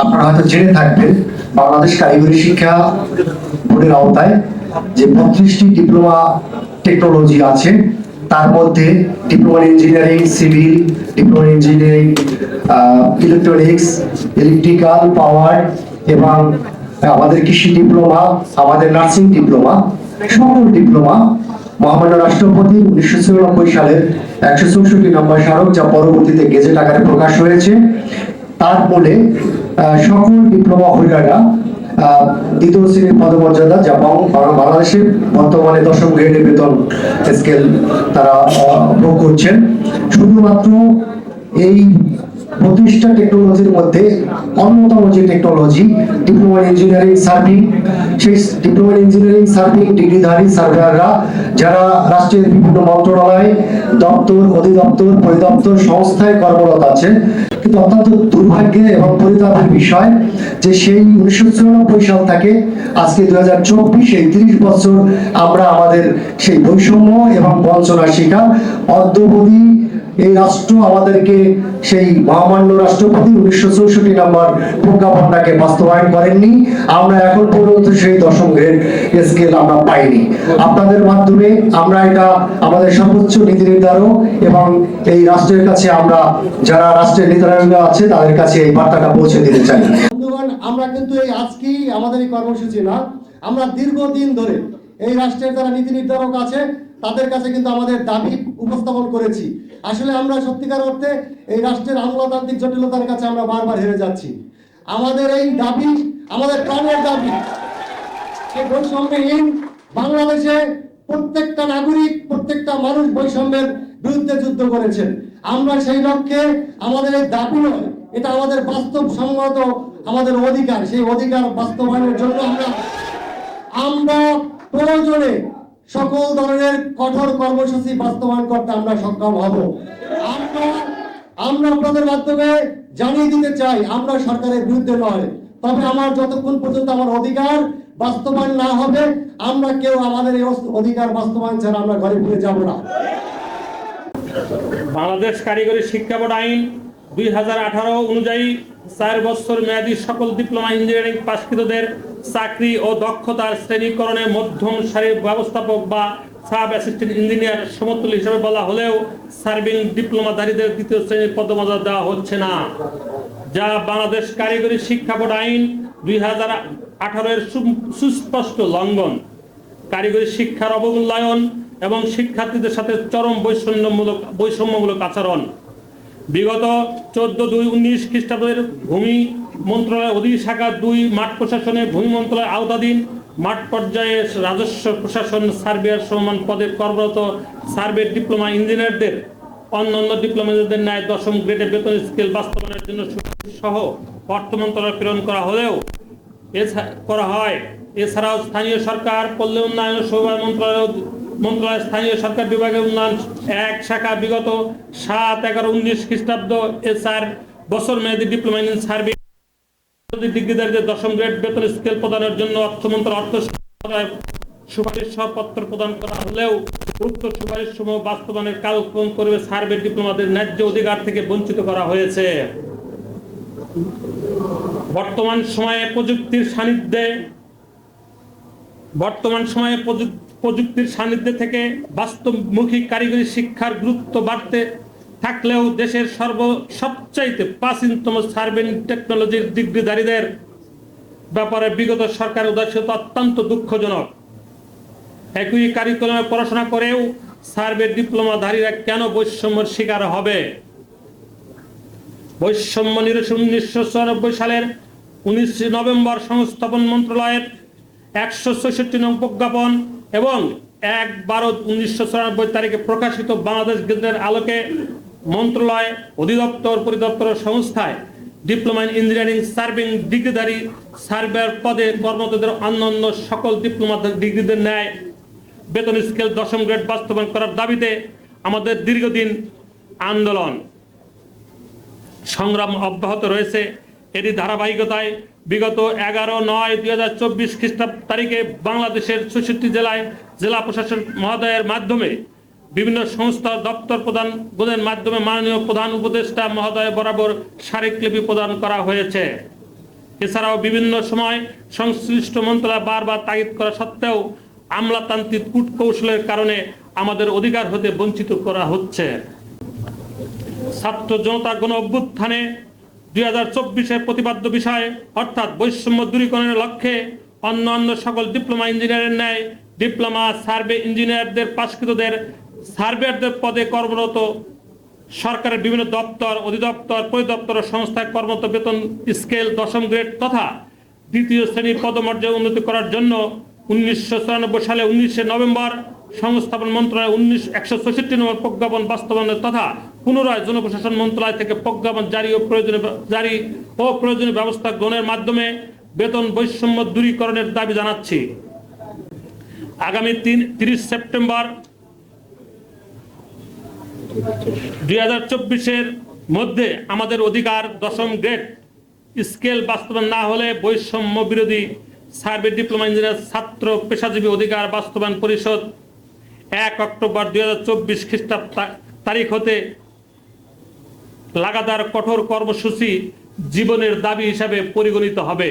আপনারা হয়তো জেনে থাকবেন বাংলাদেশ কারিগরি শিক্ষা বোর্ডের আওতায় যে বত্রিশটি ডিপ্লোমা টেকনোলজি আছে তার মধ্যে diploma engineering civil diploma engineering electronics electrical power এবং আমাদের কৃষি ডিপ্লোমা আমাদের নার্সিং ডিপ্লোমা সকল ডিপ্লোমা মহামান্য রাষ্ট্রপতি উনিশশো চুরানব্বই সালের একশো চৌষট্টি নম্বর স্মারক যা পরবর্তীতে গেজেট আকারে প্রকাশ হয়েছে তার আহ, সকল ডিপ্লোমা হোল্ডাররা দ্বিতীয় শ্রেণির পদমর্যাদা যা বাংলাদেশের বর্তমানে দশম গ্রেডের বেতন স্কেল তারা ভোগ করছেন। শুধুমাত্র এই প্রতিষ্ঠা টেকনোলজির মধ্যে অন্যতম যে টেকনোলজি ডিপ্লোমা ইঞ্জিনিয়ারিং সার্ভিং সেই ডিপ্লোমা ইঞ্জিনিয়ারিং সার্ভিং ডিগ্রিধারী সার্ভেয়াররা যারা রাষ্ট্রের বিভিন্ন মন্ত্রণালয়, দপ্তর, অধিদপ্তর, পরিদপ্তর সংস্থায় কর্মরত আছেন। কিন্তু অত্যন্ত দুর্ভাগ্যের এবং পরিতাপের বিষয় যে সেই উনিশশো চুরানব্বই সাল থেকে আজকে দুই হাজার চব্বিশ, এই তিরিশ বছর আমরা আমাদের সেই বৈষম্য এবং বঞ্চনার শিকার, অদ্যবধি এই রাষ্ট্র আমাদেরকে সেই মহামান্য রাষ্ট্রপতি উনিশশো চৌষট্টি নম্বর প্রজ্ঞাপনটাকে বাস্তবায়ন করেননি। আমরা এখন পর্যন্ত সেই দশম গ্রেড স্কেল আমরা পাইনি। আপনাদের মাধ্যমে আমরা এটা আমাদের সর্বোচ্চ নীতি নির্ধারক এবং এই রাষ্ট্রের কাছে আমরা যারা রাষ্ট্রের নির্ধারক আছে তাদের কাছে এই বার্তাটা পৌঁছে দিতে চাই। আমরা কিন্তু এই আজকেই আমাদের এই কর্মসূচি না, আমরা দীর্ঘদিন ধরে এই রাষ্ট্রের যারা নীতি নির্ধারক আছে তাদের কাছে কিন্তু আমাদের দাবি উপস্থাপন করেছি। আসলে আমরা সত্যিকার অর্থে এই রাষ্ট্রের আমলাতান্ত্রিক জটিলতার কাছে আমরা বারবার হেরে যাচ্ছি। আমাদের এই দাবি, আমাদের প্রাণের দাবি এই বৈষম্যহীন বাংলাদেশে প্রত্যেকটা নাগরিক, প্রত্যেকটা মানুষ বৈষম্যের বিরুদ্ধে যুদ্ধ করেছেন আমরা সেই লক্ষ্যে আমাদের এই দাবি নয়, এটা আমাদের বাস্তব সম্মত আমাদের অধিকার। সেই অধিকার বাস্তবায়নের জন্য আমরা আমরা প্রয়োজনে সকল ধরনের কঠোর কর্মসূচি বাস্তবায়ন করতে আমরা সক্ষম হব। আমরা আমরা আপনাদের মাধ্যমে জানিয়ে দিতে চাই, আমরা সরকারের বিরুদ্ধে নয়। তবে আমার যতক্ষণ পর্যন্ত আমার অধিকার বাস্তবায়ন না হবে, আমরা কেউ আমাদের এই অধিকার বাস্তবায়ন ছাড়া আমরা ঘরে ফিরে যাব না। বাংলাদেশ কারিগরি শিক্ষা বোর্ড আইন দুই হাজার আঠারো অনুযায়ী চার বছর মেয়াদী সকল ডিপ্লোমা ইঞ্জিনিয়ারিং পাশকৃতদের চাকরি ও দক্ষতার শ্রেণীকরণে মধ্যম সারির ব্যবস্থাপক বা সাব অ্যাসিস্ট্যান্ট ইঞ্জিনিয়ার সমতুল্য হিসেবে বলা হলেও সার্ভিং ডিপ্লোমাধারীদের দ্বিতীয় শ্রেণির পদমর্যাদা দেওয়া হচ্ছে না। যা বাংলাদেশ কারিগরি শিক্ষা বোর্ড আইন দুই হাজার আঠারোর সুস্পষ্ট লঙ্ঘন। কারিগরি শিক্ষার অবমূল্যায়ন এবং শিক্ষার্থীদের সাথে চরম বৈষম্যমূলক বৈষম্যমূলক আচরণ। বিগত চোদ্দ দুই উনিশ খ্রিস্টাব্দের ভূমি মন্ত্রণালয়ের অধীন শাখা দুই মাঠ প্রশাসনে ভূমি মন্ত্রণালয়ের আওতাধীন মাঠ পর্যায়ে রাজস্ব প্রশাসন সার্ভেয়ার সমান পদে কর্মরত সার্ভে ডিপ্লোমা ইঞ্জিনিয়ারদের, অন্যান্য ডিপ্লোমাদের ন্যায় দশম গ্রেডে বেতন স্কেল বাস্তবায়নের জন্য সহ অর্থ মন্ত্রণালয় প্রেরণ করা হলেও এছাড়া করা হয়। এছাড়াও স্থানীয় সরকার, পল্লী উন্নয়ন শোভা মন্ত্রণালয় মন্ত্রণালয় স্থানীয় সরকার বিভাগের উন্নয়ন এক শাখা বিগত সাত, এগারো, উনিশ খ্রিস্টাব্দ এসআর বছর মেয়াদী ডিপ্লোমা ইন সার্ভিস ডিগ্রিধারীদের দশম গ্রেড বেতন স্কেল প্রদানের জন্য অর্থ মন্ত্রণালয় অর্থ সুপারিশ পত্র প্রদান করা হলেও উক্ত সুপারিশ সমূহ বাস্তবায়নের কালক্রম করবে সার্ভে ডিপ্লোমাদের ন্যায্য অধিকার থেকে বঞ্চিত করা হয়েছে। বর্তমান সময়ে প্রযুক্তির সান্নিধ্যে বর্তমান সময়ে প্রযুক- প্রযুক্তির সান্নিধ্যে থেকে বাস্তবমুখী কারিগরি শিক্ষার গুরুত্ব বাড়তে থাকলেও দেশের সর্ব সবচাইতে প্রাচীনতম সার্ভেন টেকনোলজির ডিগ্রিধারীদের ব্যাপারে বিগত সরকার উদাসীনতা অত্যন্ত দুঃখজনক। একই কারিকুলামে পড়াশোনা করেও সার্ভে ডিপ্লোমাধারীরা কেন বৈষম্যের শিকার হবে? বৈষম্য নিরসন উনিশশো চুরানব্বই সালের উনিশে নভেম্বর সংস্থাপন মন্ত্রণালয়ের একশো ছষট্টি নং প্রজ্ঞাপন এবং এক বারো উনিশশো চুরানব্বই তারিখে প্রকাশিত বাংলাদেশ গেজেটের আলোকে মন্ত্রণালয় অধিদপ্তর পরিদপ্তর সংস্থায় ডিপ্লোমা ইন ইঞ্জিনিয়ারিং সার্ভিং ডিগ্রিধারী সার্ভেয়ার পদে কর্মরতদের অন্যান্য সকল ডিপ্লোমা ডিগ্রিদের ন্যায় বেতন স্কেল দশম গ্রেড বাস্তবায়ন করার দাবিতে আমাদের দীর্ঘদিন আন্দোলন। সংগ্রাম অব্যাহত রয়েছে। এটি ধারাবাহিকতায় বিগত এগারো নয় দুই হাজার চব্বিশ খ্রিস্টাব্দ তারিখে বাংলাদেশের চৌষট্টি জেলায় জেলা প্রশাসন মহোদয়ের মাধ্যমে বিভিন্ন সংস্থা দপ্তর প্রদান গুণের মাধ্যমে মাননীয় প্রধান উপদেষ্টা মহোদয় বরাবর স্মারকলিপি প্রদান করা হয়েছে। এছাড়াও বিভিন্ন সময় সংশ্লিষ্ট মন্ত্রণালয় বারবার তাগিদ করা সত্ত্বেও আমলাতান্ত্রিক কূটকৌশলের কারণে আমাদের অধিকার হতে বঞ্চিত করা হচ্ছে। ছাত্র জনতা গণ অভ্যুত্থানে দুই হাজার চব্বিশের প্রতিপাদ্য বিষয়, অর্থাৎ বৈষম্য দূরীকরণের লক্ষ্যে অন্য অন্য সকল ডিপ্লোমা ইঞ্জিনিয়ারের ন্যায় ডিপ্লোমা সার্ভে ইঞ্জিনিয়ারদের পাশকৃতদের সার্ভেয়ারদের পদে কর্মরত সরকারের বিভিন্ন দপ্তর, অধিদপ্তর, পরিদপ্তর ও সংস্থায় কর্মরত বেতন স্কেল দশম গ্রেড তথা দ্বিতীয় শ্রেণির পদমর্যাদা উন্নতি করার জন্য উনিশশো চুরানব্বই সালে উনিশে নভেম্বর সংস্থাপন মন্ত্রণালয় উনিশ একশো ছষট্টি নম্বর প্রজ্ঞাপন বাস্তবায়নের তথা পুনরায় জনপ্রশাসন মন্ত্রণালয় থেকে প্রজ্ঞাপন জারি ও প্রয়োজনীয় জারি ও প্রয়োজনীয় ব্যবস্থা গ্রহণের মাধ্যমে বেতন বৈষম্য দূরীকরণের দাবি জানাচ্ছি। আগামী তিন, তিরিশ সেপ্টেম্বর দুই হাজার চব্বিশের মধ্যে আমাদের অধিকার দশম গ্রেড। স্কেল বাস্তবায়ন না হলে বৈষম্য বিরোধী সার্ভে ডিপ্লোমা ইঞ্জিনিয়ার ছাত্র পেশাজীবী অধিকার বাস্তবায়ন পরিষদ এক অক্টোবর দুই হাজার চব্বিশ খ্রিস্টাব্দ তারিখ হতে লাগাতার কঠোর কর্মসূচি জীবনের দাবি হিসাবে পরিগণিত হবে।